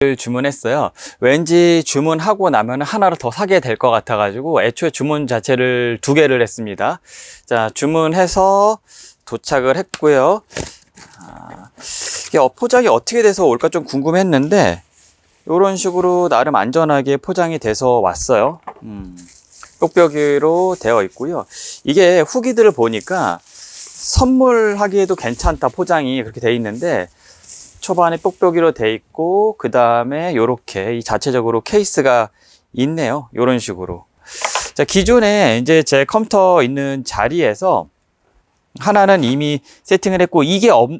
를 주문했어요. 왠지 주문하고 나면 하나를 더 사게 될 것 같아 가지고 애초에 주문 자체를 두 개를 했습니다. 자, 주문해서 도착을 했고요. 아, 이게 어, 포장이 어떻게 돼서 올까 좀 궁금했는데 이런 식으로 나름 안전하게 포장이 돼서 왔어요. 음, 뾱뾱이로 되어 있고요. 이게 후기들을 보니까 선물하기에도 괜찮다 포장이 그렇게 돼 있는데 초반에 뽁뽁이로 돼 있고 그 다음에 요렇게 이 자체적으로 케이스가 있네요. 요런 식으로. 자 기존에 이제 제 컴퓨터 있는 자리에서 하나는 이미 세팅을 했고 이게 없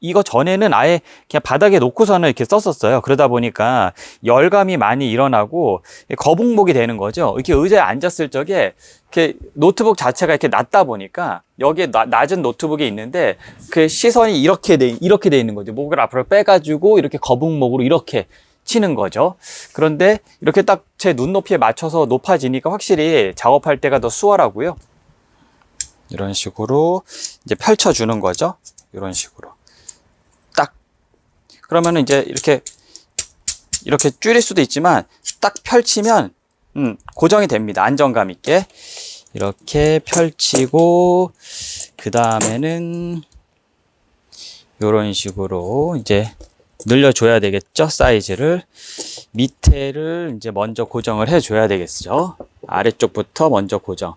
이거 전에는 아예 그냥 바닥에 놓고서는 이렇게 썼었어요. 그러다 보니까 열감이 많이 일어나고 거북목이 되는 거죠. 이렇게 의자에 앉았을 적에 이렇게 노트북 자체가 이렇게 낮다 보니까 여기에 나- 낮은 노트북이 있는데 그 시선이 이렇게 돼 이렇게 돼 있는 거죠. 목을 앞으로 빼가지고 이렇게 거북목으로 이렇게 치는 거죠. 그런데 이렇게 딱 제 눈높이에 맞춰서 높아지니까 확실히 작업할 때가 더 수월하고요. 이런 식으로 이제 펼쳐주는 거죠. 이런 식으로. 딱. 그러면은 이제 이렇게, 이렇게 줄일 수도 있지만 딱 펼치면, 음, 고정이 됩니다. 안정감 있게. 이렇게 펼치고, 그 다음에는, 이런 식으로 이제 늘려줘야 되겠죠. 사이즈를. 밑에를 이제 먼저 고정을 해줘야 되겠죠. 아래쪽부터 먼저 고정.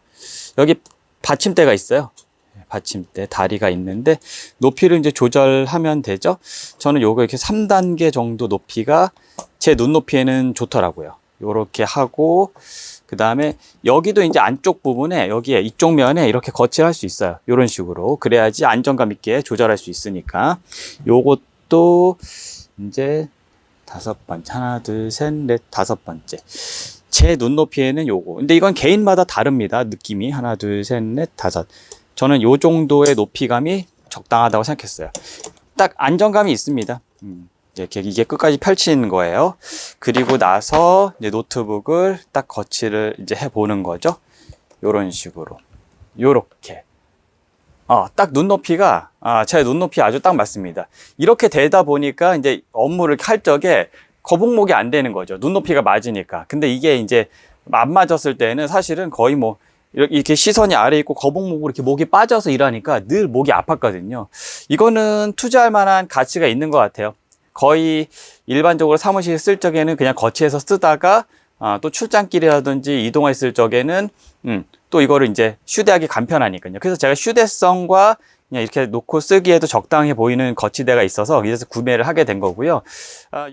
여기 받침대가 있어요. 받침대 다리가 있는데 높이를 이제 조절하면 되죠. 저는 요거 이렇게 3단계 정도 높이가 제 눈높이에는 좋더라고요. 요렇게 하고 그 다음에 여기도 이제 안쪽 부분에 여기에 이쪽 면에 이렇게 거치할 수 있어요. 요런 식으로 그래야지 안정감 있게 조절할 수 있으니까 요것도 이제 다섯 번째 하나 둘 셋 넷 다섯 번째 제 눈높이에는 요거. 근데 이건 개인마다 다릅니다. 느낌이. 하나, 둘, 셋, 넷, 다섯. 저는 요 정도의 높이감이 적당하다고 생각했어요. 딱 안정감이 있습니다. 음, 이렇게 이게 끝까지 펼치는 거예요. 그리고 나서 이제 노트북을 딱 거치를 이제 해보는 거죠. 요런 식으로. 요렇게. 어, 딱 눈높이가, 아, 제 눈높이 아주 딱 맞습니다. 이렇게 되다 보니까 이제 업무를 할 적에 거북목이 안 되는 거죠. 눈높이가 맞으니까. 근데 이게 이제 안 맞았을 때는 사실은 거의 뭐 이렇게 시선이 아래 있고 거북목으로 이렇게 목이 빠져서 일하니까 늘 목이 아팠거든요. 이거는 투자할 만한 가치가 있는 것 같아요. 거의 일반적으로 사무실 쓸 적에는 그냥 거치해서 쓰다가 아, 또 출장길이라든지 이동했을 적에는 음, 또 이거를 이제 휴대하기 간편하니까요. 그래서 제가 휴대성과 그냥 이렇게 놓고 쓰기에도 적당해 보이는 거치대가 있어서 그래서 구매를 하게 된 거고요. 아,